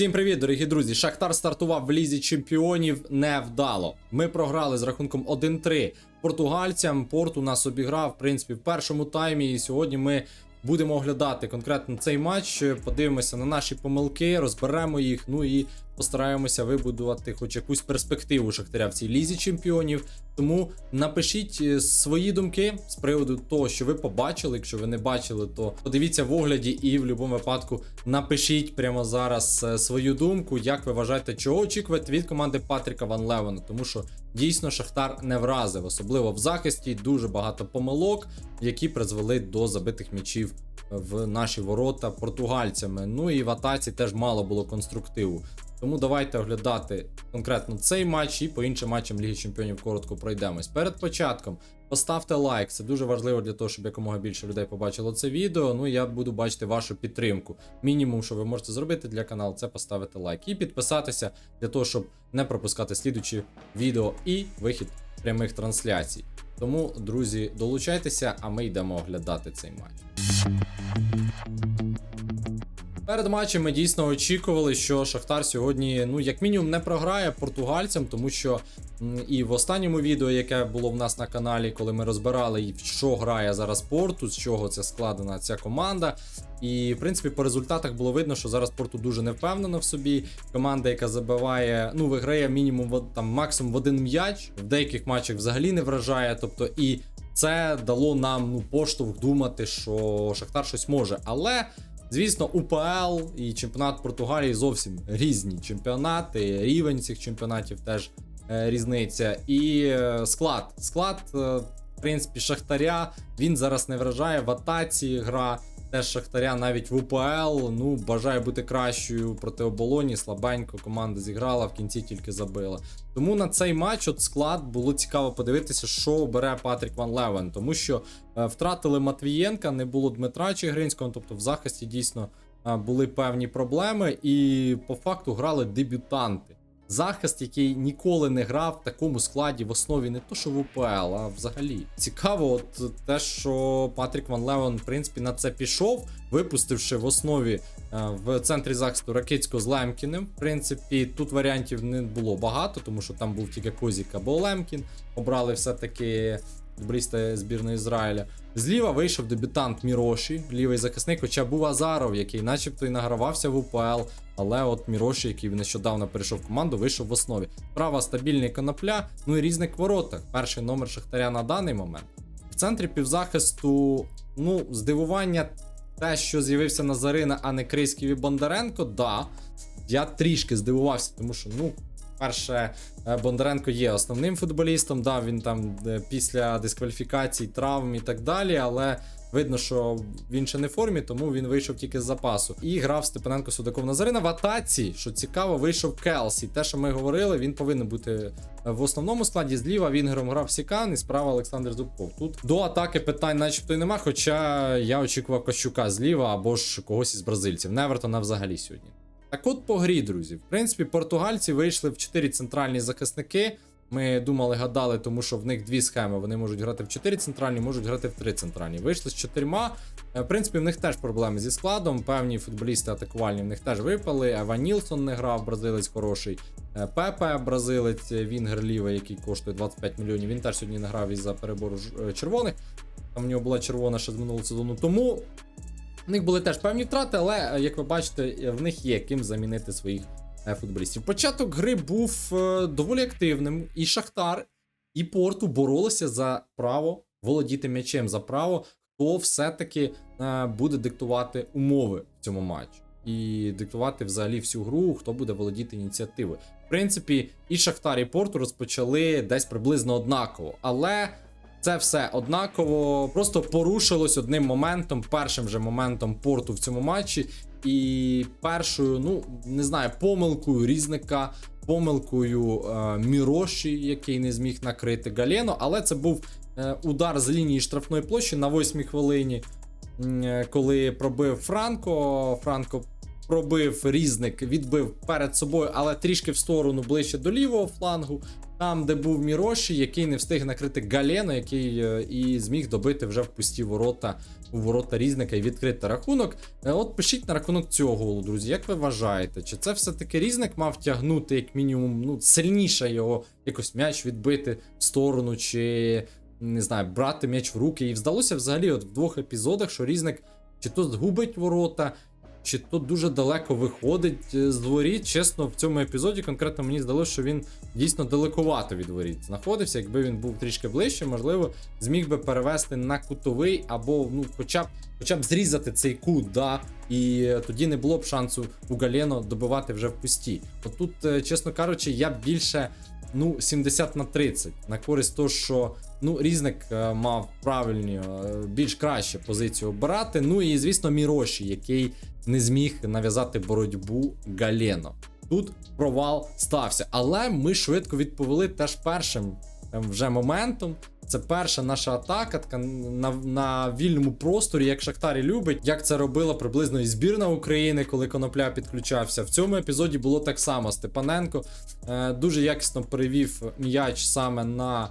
Всім привіт, дорогі друзі! Шахтар стартував в лізі чемпіонів невдало. Ми програли з рахунком 1-3 португальцям. Порту нас обіграв, в принципі, в першому таймі. І сьогодні ми будемо оглядати конкретно цей матч. Подивимося на наші помилки, розберемо їх. Ну і постараємося вибудувати хоч якусь перспективу Шахтаря в цій лізі чемпіонів. Тому напишіть е, свої думки з приводу того, що ви побачили. Якщо ви не бачили, то подивіться в огляді і в будь-якому випадку напишіть прямо зараз е, свою думку, як ви вважаєте, чого очікувати від команди Патріка Ван Левена, тому що дійсно Шахтар не вразив, особливо в захисті. Дуже багато помилок, які призвели до забитих м'ячів в наші ворота португальцями. Ну і в атаці теж мало було конструктиву. Тому давайте оглядати конкретно цей матч і по іншим матчам Ліги Чемпіонів коротко пройдемось. Перед початком поставте лайк, це дуже важливо для того, щоб якомога більше людей побачило це відео. Ну і я буду бачити вашу підтримку. Мінімум, що ви можете зробити для каналу, це поставити лайк і підписатися для того, щоб не пропускати слідучі відео і вихід прямих трансляцій. Тому, друзі, долучайтеся, а ми йдемо оглядати цей матч. Перед матчем ми дійсно очікували, що Шахтар сьогодні, ну як мінімум, не програє португальцям, тому що і в останньому відео, яке було в нас на каналі, коли ми розбирали, що грає зараз Порту, з чого це складена ця команда. І в принципі по результатах було видно, що зараз Порту дуже не впевнена в собі. Команда, яка забиває, ну виграє мінімум там максимум в один м'яч, в деяких матчах взагалі не вражає. Тобто і це дало нам ну поштовх думати, що Шахтар щось може. Але Звісно, УПЛ і чемпіонат Португалії зовсім різні чемпіонати. Рівень цих чемпіонатів теж е, різниця. І е, склад. Склад, е, в принципі, Шахтаря він зараз не вражає. В атаці гра теж Шахтаря навіть в УПЛ. Ну, бажає бути кращою проти оболоні. Слабенько команда зіграла, в кінці тільки забила. Тому на цей матч от склад було цікаво подивитися, що бере Патрік Ван Левен, тому що е, втратили Матвієнка, не було Дмитра Чигринського, тобто в захисті дійсно е, були певні проблеми, і по факту грали дебютанти. Захист, який ніколи не грав в такому складі в основі не то, що в УПЛ, а взагалі. Цікаво, от те, що Патрік Ван Левен, в принципі, на це пішов, випустивши в основі е, в центрі захисту Ракицького з Лемкіним. В принципі, тут варіантів не було багато, тому що там був тільки Козік або Лемкін. Обрали все-таки футболіста збірної Ізраїля. Зліва вийшов дебютант Міроші, лівий захисник, хоча був Азаров, який начебто і награвався в УПЛ. Але от Міроші, який нещодавно перейшов в команду, вийшов в основі. Права стабільний конопля, ну і різних воротах. Перший номер Шахтаря на даний момент. В центрі півзахисту, ну, здивування, те, що з'явився Назарина, а не Криськів і Бондаренко, да. Я трішки здивувався, тому що, ну, перше, е, Бондаренко є основним футболістом, да, він там е, після дискваліфікацій, травм і так далі, але видно, що він ще не в формі, тому він вийшов тільки з запасу. І грав Степаненко Судаков Назарина в атаці, що цікаво, вийшов Келсі. Те, що ми говорили, він повинен бути в основному складі. Зліва Вінгером грав Сікан і справа Олександр Зубков. Тут до атаки питань, начебто, й нема. Хоча я очікував Кощука зліва або ж когось із бразильців. Невертона взагалі сьогодні. Так от по грі, друзі. В принципі, португальці вийшли в 4 центральні захисники. Ми думали, гадали, тому що в них дві схеми. Вони можуть грати в 4 центральні, можуть грати в 3 центральні. Вийшли з чотирма. Е, В принципі, в них теж проблеми зі складом. Певні футболісти атакувальні в них теж випали. Ева Нілсон не грав, бразилець хороший. Е, Пепе, бразилець, е, Вінгер лівий, який коштує 25 мільйонів. Він теж сьогодні не грав із-за перебору ж- е, червоних. Там в нього була червона ще з минулого сезону. Тому в них були теж певні втрати, але е, як ви бачите, е, в них є ким замінити своїх е, футболістів. Початок гри був доволі активним, і Шахтар, і Порту боролися за право володіти м'ячем, за право, хто все-таки буде диктувати умови в цьому матчі. І диктувати взагалі всю гру, хто буде володіти ініціативою. В принципі, і Шахтар, і Порту розпочали десь приблизно однаково, але це все однаково просто порушилось одним моментом, першим же моментом порту в цьому матчі. І першою, ну не знаю, помилкою різника, помилкою е, Міроші, який не зміг накрити Галєно, але це був е, удар з лінії штрафної площі на восьмій хвилині, е, коли пробив Франко. Франко пробив різник, відбив перед собою, але трішки в сторону ближче до лівого флангу. Там, де був Міроші, який не встиг накрити Галено, який е, і зміг добити вже в пусті ворота у ворота різника і відкрити рахунок. Е, От пишіть на рахунок цього голу, друзі. Як ви вважаєте, чи це все-таки різник мав тягнути, як мінімум, ну, сильніше його якось м'яч відбити в сторону, чи не знаю, брати м'яч в руки? І вдалося взагалі от в двох епізодах, що різник чи то згубить ворота, чи то дуже далеко виходить е, з дворіт. Чесно, в цьому епізоді конкретно мені здалося, що він дійсно далекувато від воріт знаходився. Якби він був трішки ближче, можливо, зміг би перевести на кутовий або ну, хоча б хоча б зрізати цей кут, да, і е, тоді не було б шансу у Галено добивати вже в пусті. От тут, е, чесно кажучи, я більше ну, 70 на 30 на користь того, що ну, різник е, мав правильні, е, більш краще позицію обирати. Ну і звісно, Міроші, який не зміг нав'язати боротьбу Галєно. Тут провал стався, але ми швидко відповіли теж першим ем, вже моментом. Це перша наша атака така на, на вільному просторі, як Шахтарі любить, як це робила приблизно і збірна України, коли Конопля підключався. В цьому епізоді було так само. Степаненко е, дуже якісно перевів м'яч саме на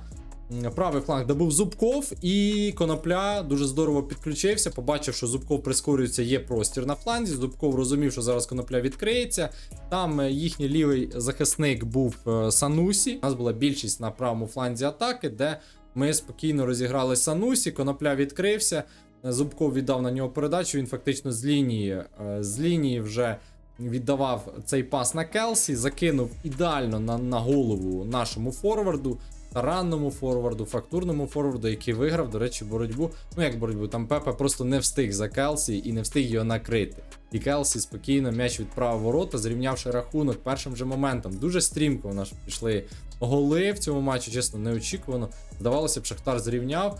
правий фланг, де був Зубков, і Конопля дуже здорово підключився. Побачив, що Зубков прискорюється, є простір на фланзі. Зубков розумів, що зараз Конопля відкриється. Там е, їхній лівий захисник був е, Санусі. У нас була більшість на правому фланзі атаки, де ми спокійно розіграли Санусі, Конопля відкрився. Зубков віддав на нього передачу. Він фактично з лінії, е, з лінії вже віддавав цей пас на Келсі, закинув ідеально на, на голову нашому форварду, таранному форварду, фактурному форварду, який виграв, до речі, боротьбу. Ну як боротьбу, там Пепе просто не встиг за Келсі і не встиг його накрити. І Келсі спокійно м'яч відправив ворота, зрівнявши рахунок першим же моментом. Дуже стрімко у нас пішли голи в цьому матчі, чесно, неочікувано. Здавалося б, Шахтар зрівняв.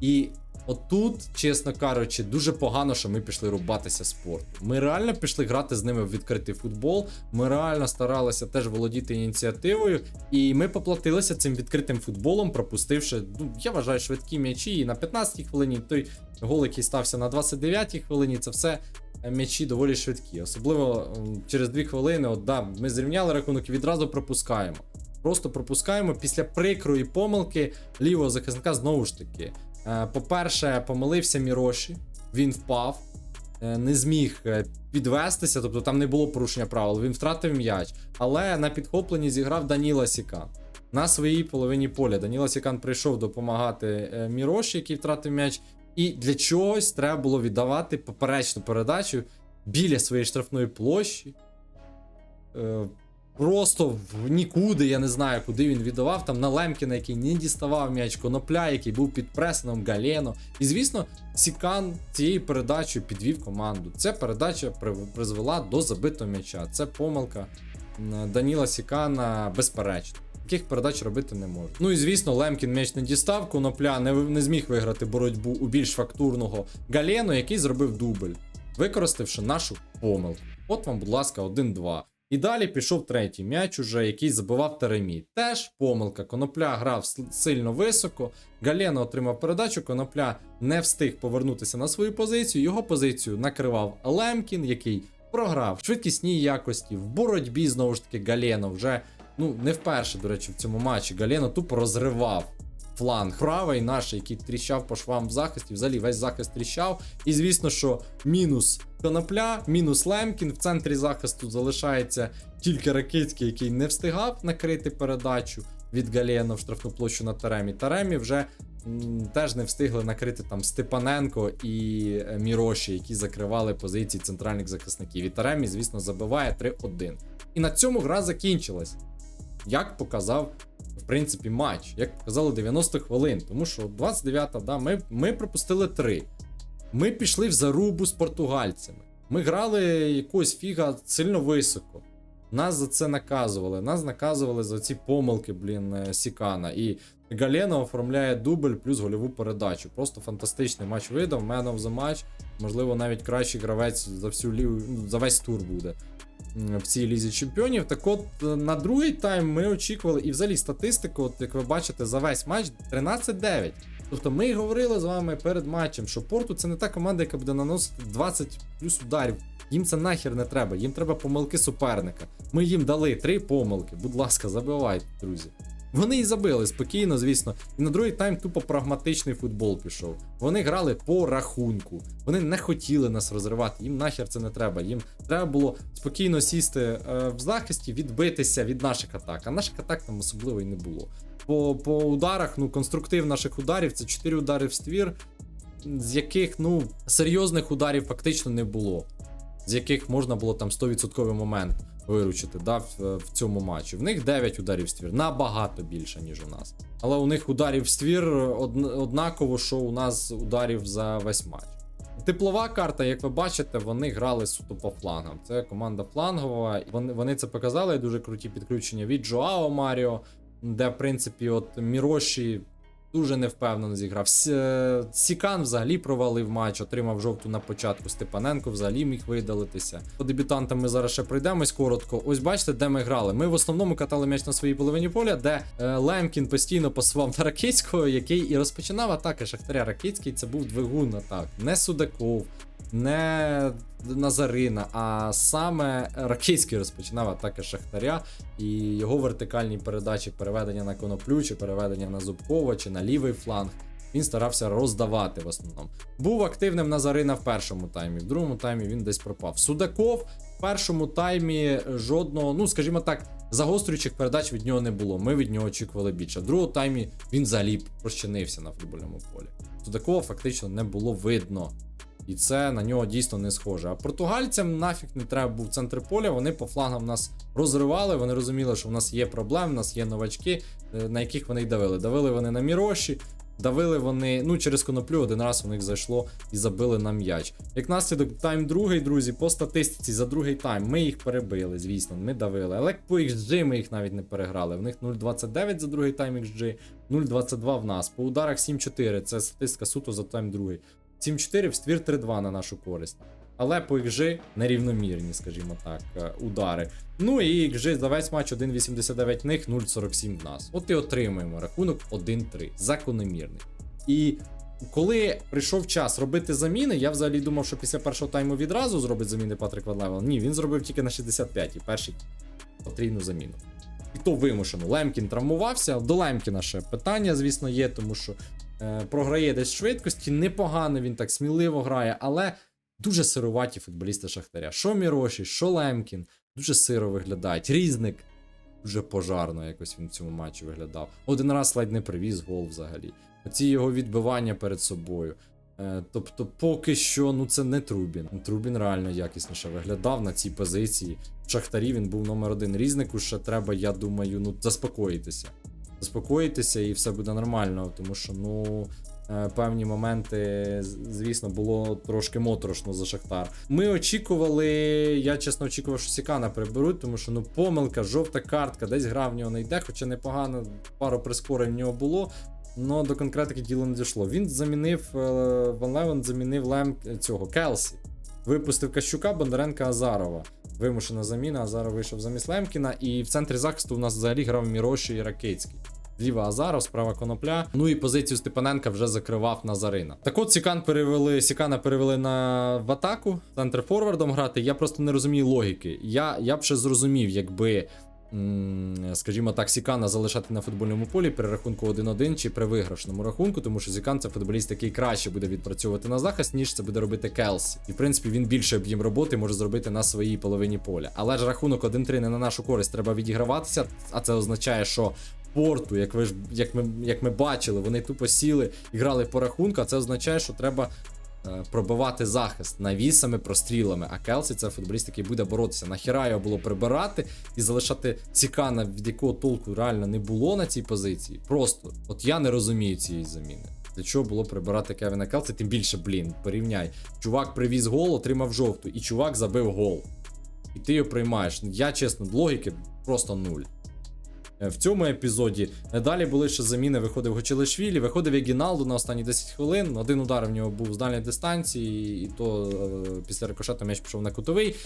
І отут, чесно кажучи, дуже погано, що ми пішли рубатися спорту. Ми реально пішли грати з ними в відкритий футбол. Ми реально старалися теж володіти ініціативою, і ми поплатилися цим відкритим футболом, пропустивши, ну я вважаю, швидкі м'ячі. І на 15-й хвилині той гол, який стався на 29-й хвилині, це все м'ячі доволі швидкі. Особливо через 2 хвилини, от да, ми зрівняли рахунок і відразу пропускаємо. Просто пропускаємо після прикрої помилки лівого захисника знову ж таки. Е, По-перше, помилився Міроші, він впав, е, не зміг е, підвестися, тобто там не було порушення правил, він втратив м'яч. Але на підхопленні зіграв Даніла Сікан. На своїй половині поля Даніла Сікан прийшов допомагати Міроші, який втратив м'яч. І для чогось треба було віддавати поперечну передачу біля своєї штрафної площі. Просто в нікуди, я не знаю, куди він віддавав. Там на Лемкіна, який не діставав м'яч, конопля, який був під пресингом, Галено. І звісно, Сікан цією передачею підвів команду. Ця передача призвела до забитого м'яча. Це помилка Даніла Сікана, безперечно. Таких передач робити не може. Ну і звісно, Лемкін м'яч не дістав, конопля не, не зміг виграти боротьбу у більш фактурного Галено, який зробив дубль, використавши нашу помилку. От вам, будь ласка, 1-2. І далі пішов третій м'яч, уже який забивав Теремі. Теж помилка. Конопля грав сильно високо. Галено отримав передачу. Конопля не встиг повернутися на свою позицію. Його позицію накривав Лемкін, який програв в швидкісній якості, в боротьбі знову ж таки Галено вже ну не вперше, до речі, в цьому матчі. Галено тупо розривав фланг правий наш, який тріщав по швам в захисті. Взагалі весь захист тріщав. І звісно, що мінус конопля, мінус Лемкін. В центрі захисту залишається тільки Ракицький, який не встигав накрити передачу від Галєна в штрафну площу на Таремі. Таремі вже теж не встигли накрити там Степаненко і е, Міроші, які закривали позиції центральних захисників. І Таремі, звісно, забиває 3-1. І на цьому гра закінчилась. Як показав, в принципі, матч, як показали 90 хвилин. Тому що 29-та, да, ми, ми пропустили 3. Ми пішли в зарубу з португальцями. Ми грали якогось фіга сильно високо. Нас за це наказували. Нас наказували за ці помилки, блін, е, Сікана. І Галено оформляє дубль плюс гольову передачу. Просто фантастичний матч видав. Man of the match. Можливо, навіть кращий гравець за всю ну, за весь тур буде в цій лізі чемпіонів. Так от е, на другий тайм ми очікували, і взагалі статистику, от як ви бачите, за весь матч 13-9. Тобто ми говорили з вами перед матчем, що Порту це не та команда, яка буде наносити 20 плюс ударів. Їм це нахер не треба, їм треба помилки суперника. Ми їм дали три помилки. Будь ласка, забивайте, друзі. Вони і забили спокійно, звісно. І на другий тайм тупо прагматичний футбол пішов. Вони грали по рахунку. Вони не хотіли нас розривати. Їм нахер це не треба. Їм треба було спокійно сісти е, в захисті, відбитися від наших атак. А наших атак там особливо і не було. По, по ударах, ну, конструктив наших ударів це 4 удари в ствір, з яких ну серйозних ударів фактично не було. З яких можна було там 100% момент виручити да, в, в цьому матчі. В них 9 ударів ствір, набагато більше, ніж у нас. Але у них ударів ствір одн- однаково, що у нас ударів за весь матч. Теплова карта, як ви бачите, вони грали суто по флангам. Це команда флангова. Вони, вони це показали. Дуже круті підключення від Жоао Маріо, де, в принципі, от Міроші дуже невпевнено зіграв. Сікан взагалі провалив матч, отримав жовту на початку. Степаненко взагалі міг видалитися. По дебютантам ми зараз ще пройдемось коротко. Ось бачите, де ми грали. Ми в основному катали м'яч на своїй половині поля, де е, Лемкін постійно пасував на Ракицького, який і розпочинав атаки Шахтаря. Ракицький це був двигун атак, не Судаков. Не Назарина, а саме Ракицький розпочинав атаки Шахтаря і його вертикальні передачі, переведення на коноплю, чи переведення на Зубкова, чи на лівий фланг. Він старався роздавати в основному. Був активним Назарина в першому таймі, в другому таймі він десь пропав. Судаков в першому таймі жодного, ну скажімо так, загострюючих передач від нього не було. Ми від нього очікували більше. В другому таймі він взагалі розчинився на футбольному полі. Судакова фактично не було видно. І це на нього дійсно не схоже. А португальцям нафіг не треба був центр поля. Вони по флангам нас розривали. Вони розуміли, що в нас є проблеми, в нас є новачки, е, на яких вони й давили. Давили вони на міроші, давили вони, ну через коноплю один раз у них зайшло і забили на м'яч. Як наслідок, тайм другий, друзі, по статистиці за другий тайм ми їх перебили, звісно, ми давили. Але по XG ми їх навіть не переграли. В них 0.29 за другий тайм XG, 0.22 в нас. По ударах 7-4. Це статистика суто за тайм другий. 7-4 в ствір 3-2 на нашу користь. Але по XG нерівномірні, скажімо так, е, удари. Ну і XG за весь матч 1,89 них, 0,47 в нас. От і отримуємо рахунок 1-3. Закономірний. І коли прийшов час робити заміни, я взагалі думав, що після першого тайму відразу зробить заміни Патрик Ван Левел. Ні, він зробив тільки на 65-й, перший потрійну заміну. І то вимушено. Лемкін травмувався. До Лемкіна ще питання, звісно, є, тому що програє десь швидкості, непогано він так сміливо грає, але дуже сироваті футболісти Шахтаря. Що Міроші, що Лемкін, дуже сиро виглядають. Різник дуже пожарно якось він в цьому матчі виглядав. Один раз ледь не привіз гол взагалі. Оці його відбивання перед собою. Е, тобто, поки що, ну це не Трубін. Трубін реально якісніше виглядав на цій позиції. В Шахтарі він був номер один. Різнику ще треба, я думаю, ну заспокоїтися. Заспокоїтися і все буде нормально, тому що, ну. е, Певні моменти, звісно, було трошки моторошно за Шахтар. Ми очікували, я чесно очікував, що Сікана приберуть, тому що ну помилка, жовта картка, десь гра в нього не йде, хоча непогано пару прискорень в нього було. Но до конкретики діло не дійшло. Він замінив е, Ван Левен замінив Лем цього Келсі. Випустив Кащука, Бондаренка Азарова. Вимушена заміна. Азаров вийшов замість Лемкіна. І в центрі захисту у нас взагалі грав Міроші і Ракицький. Зліва Азаров, справа Конопля. Ну і позицію Степаненка вже закривав Назарина. Так от Сікан перевели, Сікана перевели на в атаку, центр форвардом грати. Я просто не розумію логіки. Я, я б ще зрозумів, якби скажімо так, Сікана залишати на футбольному полі при рахунку 1-1 чи при виграшному рахунку, тому що Сікан це футболіст, який краще буде відпрацьовувати на захист, ніж це буде робити Келсі. І в принципі він більше об'єм роботи може зробити на своїй половині поля. Але ж рахунок 1-3 не на нашу користь треба відіграватися, а це означає, що. Порту, як ви як ми як ми бачили, вони тупо сіли і грали по рахунку. А це означає, що треба е, пробивати захист навісами, прострілами. А Келсі це футболіст, який буде боротися. Нахіра його було прибирати і залишати Цікана, від якого толку реально не було на цій позиції. Просто от я не розумію цієї заміни. Для чого було прибирати Кевіна Келсі? Тим більше, блін, порівняй. Чувак привіз гол, отримав жовту, і чувак забив гол. І ти його приймаєш. Я чесно, логіки просто нуль. Е, В цьому епізоді Е, далі були ще заміни. Виходив Гочелешвілі, виходив Егіналду на останні 10 хвилин. Один удар в нього був з дальньої дистанції, і то е, після рикошету м'яч пішов на кутовий.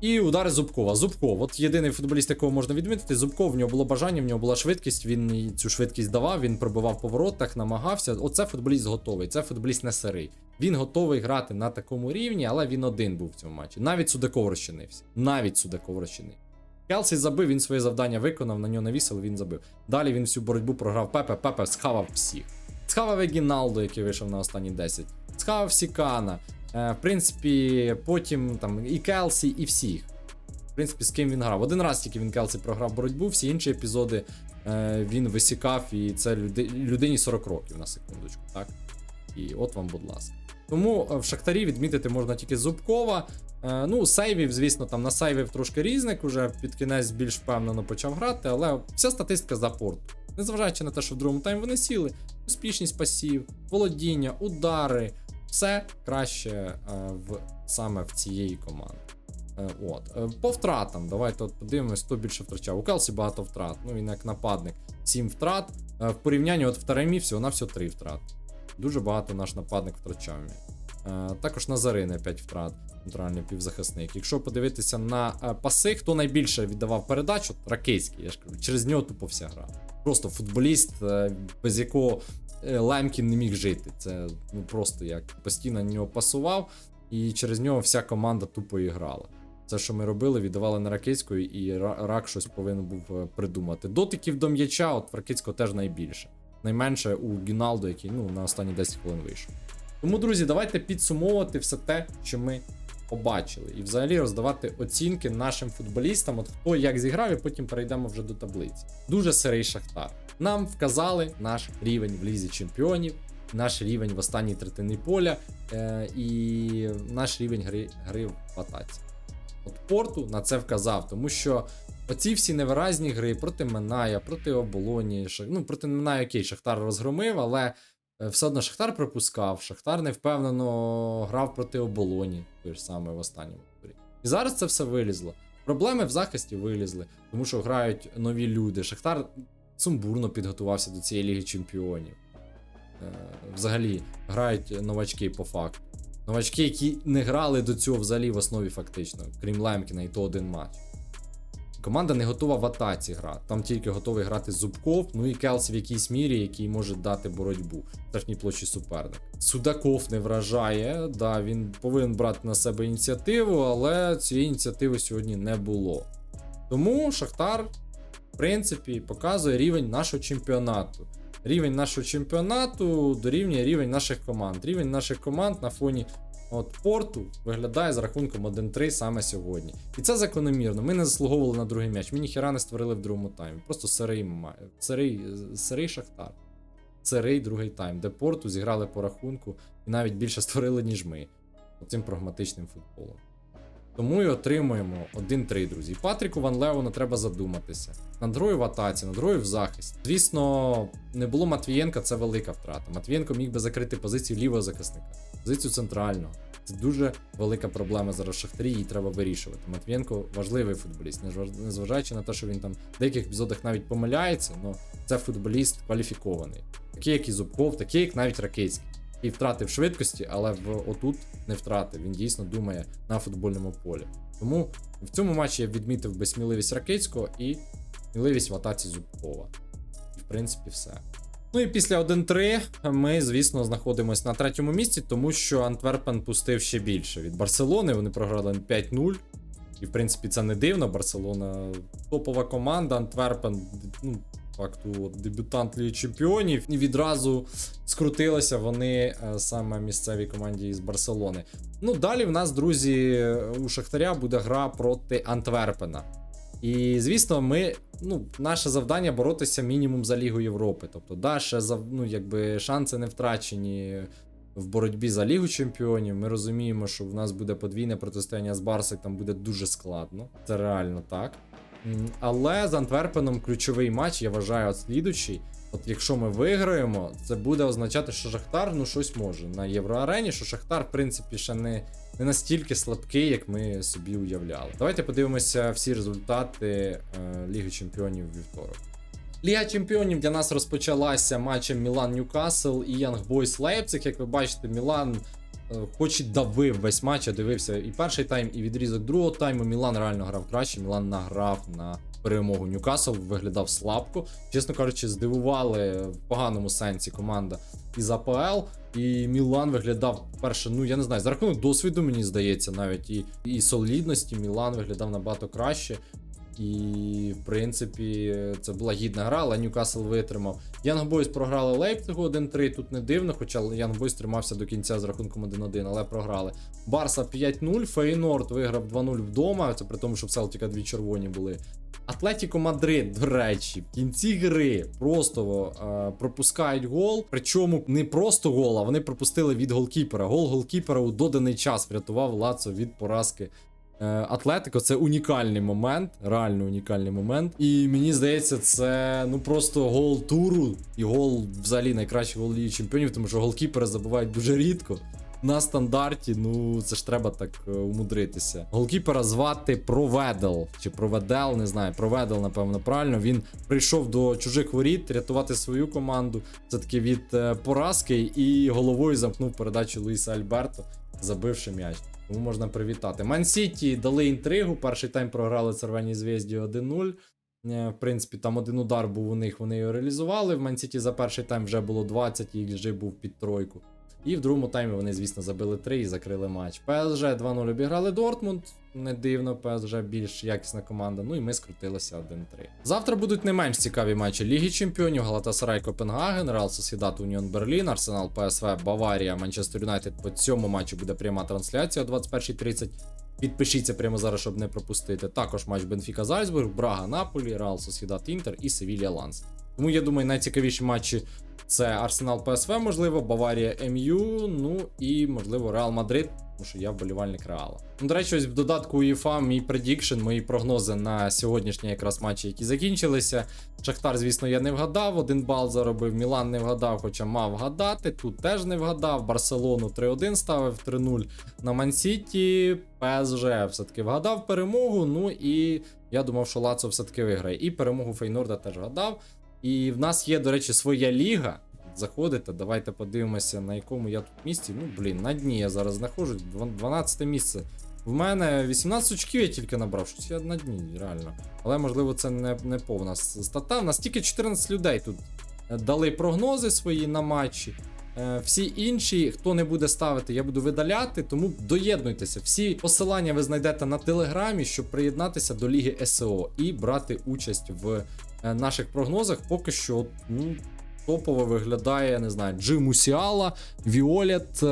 І удари Зубкова. Зубков, от єдиний футболіст, якого можна відмітити. Зубков, в нього було бажання, в нього була швидкість. Він цю швидкість давав, він пробивав по воротах, намагався. Оце футболіст готовий. Це футболіст не сирий. Він готовий грати на такому рівні, але він один був в цьому матчі. Навіть Судаков розчинився. Навіть Судаков розчинив. Келсі забив, він своє завдання виконав, на нього навісили, він забив. Далі він всю боротьбу програв Пепе, Пепе схавав всіх. Схавав Егіналдо, який вийшов на останні 10. Схавав Сікана. Е, в принципі, потім там і Келсі, і всіх. В принципі, з ким він грав. Один раз тільки він Келсі програв боротьбу, всі інші епізоди е, він висікав, і це люди, людині 40 років на секундочку, так? І от вам, будь ласка. Тому е, в Шахтарі відмітити можна тільки Зубкова. Е, ну, сейвів, звісно, там на сейвів трошки різник, уже під кінець більш впевнено почав грати, але вся статистика за порту. Незважаючи на те, що в другому таймі вони сіли, успішність пасів, володіння, удари, все краще е, в, саме в цієї команди. Е, От. По втратам, давайте от подивимось, хто більше втрачав. У Келсі багато втрат. Ну він як нападник. 7 втрат. В порівнянні от в Таремі всього на всього 3 втрати. Дуже багато наш нападник втрачав. Також Назарини 5 втрат, центральний півзахисник. Якщо подивитися на е, паси, хто найбільше віддавав передачу, Ракейський, я ж кажу, через нього тупо вся гра. Просто футболіст, е, без якого е, Лемкін не міг жити. Це ну просто як постійно на нього пасував, і через нього вся команда тупо і грала. Це, що ми робили, віддавали на Ракицького, і рак щось повинен був придумати. Дотиків до м'яча, от в Ракицького теж найбільше. Найменше у Гіналдо, який ну, на останні 10 хвилин вийшов. Тому, друзі, давайте підсумовувати все те, що ми побачили, і взагалі роздавати оцінки нашим футболістам, от хто як зіграв, і потім перейдемо вже до таблиці. Дуже сирий шахтар. Нам вказали наш рівень в лізі чемпіонів, наш рівень в останній третині поля е, і наш рівень гри, гри в атаці. От Порту на це вказав, тому що оці всі невиразні гри проти Миная, проти Оболоні, Шах- ну проти Миная, окей, Шахтар розгромив, але все одно Шахтар пропускав, Шахтар невпевнено грав проти Оболоні, той ж саме в останньому турі. І зараз це все вилізло. Проблеми в захисті вилізли, тому що грають нові люди. Шахтар сумбурно підготувався до цієї Ліги Чемпіонів. Е, Взагалі грають новачки по факту. Новачки, які не грали до цього взагалі в основі фактично, крім Лемкіна, і то один матч. Команда не готова в атаці грати. Там тільки готовий грати Зубков, ну і Келс в якійсь мірі, який може дати боротьбу в страшній площі суперник. Судаков не вражає, да, він повинен брати на себе ініціативу, але цієї ініціативи сьогодні не було. Тому Шахтар, в принципі, показує рівень нашого чемпіонату. Рівень нашого чемпіонату дорівнює рівень наших команд. Рівень наших команд на фоні от порту виглядає з рахунком 1-3 саме сьогодні. І це закономірно. Ми не заслуговували на другий м'яч. Ми ніхіра не створили в другому таймі. Просто сирий, сирий, сирий шахтар. Сирий другий тайм, де порту зіграли по рахунку і навіть більше створили, ніж ми. Оцим прагматичним футболом. Тому і отримуємо 1-3, друзі. Патріку Ван Леону треба задуматися. Над грою в атаці, над грою в захисті. Звісно, не було Матвієнка, це велика втрата. Матвієнко міг би закрити позицію лівого захисника, позицію центрального. Це дуже велика проблема зараз в Шахтарі, її треба вирішувати. Матвієнко важливий футболіст, незважаючи на те, що він там в деяких епізодах навіть помиляється, але це футболіст кваліфікований. Такий, як і Зубков, такий, як навіть Ракейський. І втратив швидкості, але в отут не втратив. Він дійсно думає на футбольному полі. Тому в цьому матчі я відмітив би сміливість Ракицького і сміливість в атаці Зубкова. І в принципі все. Ну і після 1-3 ми, звісно, знаходимося на третьому місці, тому що Антверпен пустив ще більше від Барселони. Вони програли 5-0. І в принципі це не дивно. Барселона топова команда, Антверпен, ну, факту, от, дебютант Ліги Чемпіонів. І відразу скрутилися вони е, саме місцевій команді із Барселони. Ну, далі в нас, друзі, у Шахтаря буде гра проти Антверпена. І звісно, ми, ну, наше завдання боротися мінімум за Лігу Європи. Тобто, да, ще ну, якби шанси не втрачені в боротьбі за Лігу Чемпіонів. Ми розуміємо, що в нас буде подвійне протистояння з Барсою, там буде дуже складно. Це реально так. Але з Антверпеном ключовий матч, я вважаю, от слідучий. От якщо ми виграємо, це буде означати, що Шахтар ну щось може на Євроарені, що Шахтар, в принципі, ще не, не настільки слабкий, як ми собі уявляли. Давайте подивимося всі результати е, Ліги Чемпіонів вівторок. Ліга Чемпіонів для нас розпочалася матчем Мілан Ньюкасл і Young Boys Лейпциг. Як ви бачите, Мілан хоч і давив весь матч, я дивився і перший тайм, і відрізок другого тайму. Мілан реально грав краще. Мілан награв на перемогу. Ньюкасл виглядав слабко. Чесно кажучи, здивували в поганому сенсі команда із АПЛ. І Мілан виглядав перше, ну я не знаю, за рахунок досвіду, мені здається, навіть і, і солідності Мілан виглядав набагато краще. І, в принципі, це була гідна гра, але Ньюкасл витримав. Янг Бойс програли Лейпцигу 1-3. Тут не дивно, хоча Янг Бойс тримався до кінця з рахунком 1-1, але програли. Барса 5-0, Фейнорд виграв 2-0 вдома. Це при тому, що в Селтіка дві червоні були. Атлетіко Мадрид, до речі, в кінці гри просто е, пропускають гол. Причому не просто гол, а вони пропустили від голкіпера. Гол голкіпера у доданий час врятував Лацо від поразки. Е, Атлетико це унікальний момент, реально унікальний момент. І мені здається, це ну просто гол туру і гол взагалі найкращий гол Ліги чемпіонів, тому що голкіпери забувають дуже рідко. На стандарті, ну це ж треба так е, умудритися. Голкіпера звати Проведел чи Проведел, не знаю. Проведел, напевно, правильно. Він прийшов до чужих воріт рятувати свою команду. Це таки від е, поразки і головою замкнув передачу Луїса Альберто, забивши м'яч. Тому можна привітати. Ман-Сіті дали інтригу. Перший тайм програли Червоній зв'язді 1-0. Е, В принципі, там один удар був у них, вони його реалізували. В Ман-Сіті за перший тайм вже було 20, і XG був під тройку. І в другому таймі вони, звісно, забили 3 і закрили матч. ПСЖ 2-0 обіграли Дортмунд. Не дивно, ПСЖ більш якісна команда. Ну і ми скрутилися 1-3. Завтра будуть не менш цікаві матчі Ліги Чемпіонів, Галатасарай Копенгаген, Реал Сосідат Уніон Берлін, Арсенал ПСВ, Баварія, Манчестер Юнайтед. По цьому матчу буде пряма трансляція о 21.30. Підпишіться прямо зараз, щоб не пропустити. Також матч Бенфіка Зальцбург, Брага Наполі, Реал Сосідат Інтер і Севілія Ланс. Тому я думаю, найцікавіші матчі це Арсенал ПСВ, можливо, Баварія МЮ, ну і можливо Реал Мадрид, тому що я вболівальник Реала. Ну, до речі, ось в додатку UEFA мій предікшн, мої прогнози на сьогоднішні якраз матчі, які закінчилися. Шахтар, звісно, я не вгадав. Один бал заробив. Мілан не вгадав, хоча мав вгадати. Тут теж не вгадав. Барселону 3-1 ставив 3-0 на Мансіті. ПСЖ все-таки вгадав перемогу. Ну і я думав, що Лацо все-таки виграє. І перемогу Фейнорда теж вгадав. І в нас є, до речі, своя ліга. Заходите, давайте подивимося, на якому я тут місці. Ну, блін, на дні я зараз знаходжусь. 12 місце. В мене 18 очків я тільки набрав, щось я на дні, реально. Але можливо це не, не повна стата. У нас тільки 14 людей тут е, дали прогнози свої на матчі. Е, Всі інші, хто не буде ставити, я буду видаляти, тому доєднуйтеся. Всі посилання ви знайдете на телеграмі, щоб приєднатися до Ліги СО і брати участь в наших прогнозах. Поки що, ну, топово виглядає, не знаю, Джим Мусіала, Віолет, е,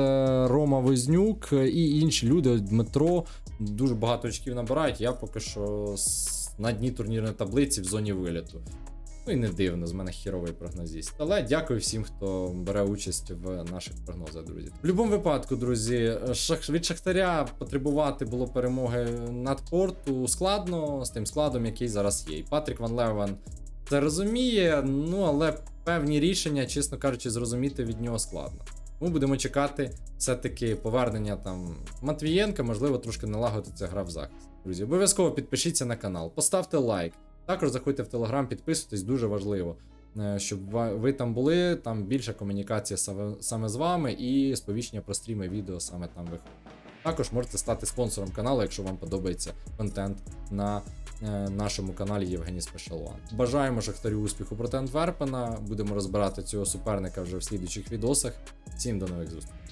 Рома Вознюк е, і інші люди, Дмитро. Дуже багато очків набирають. Я поки що на дні турнірної таблиці в зоні виліту. Ну і не дивно, з мене хіровий прогнозіст. Але дякую всім, хто бере участь в наших прогнозах, друзі. В будь-якому випадку, друзі, від Шахтаря потребувати було перемоги над порту складно з тим складом, який зараз є. І Патрік Ван Левен це розуміє, ну але певні рішення, чесно кажучи, зрозуміти від нього складно. Ми будемо чекати все-таки повернення там Матвієнка, можливо, трошки налагодиться гра в захист. Друзі, обов'язково підпишіться на канал, поставте лайк. Також заходьте в Телеграм, підписуйтесь, дуже важливо, е, щоб ви там були, там більша комунікація саме- з вами і сповіщення про стріми відео саме там виходить. Також можете стати спонсором каналу, якщо вам подобається контент на нашому каналі Євгеній Спешалон. Бажаємо Шахтарю успіху проти Антверпена. Будемо розбирати цього суперника вже в слідуючих відосах. Всім до нових зустрічей.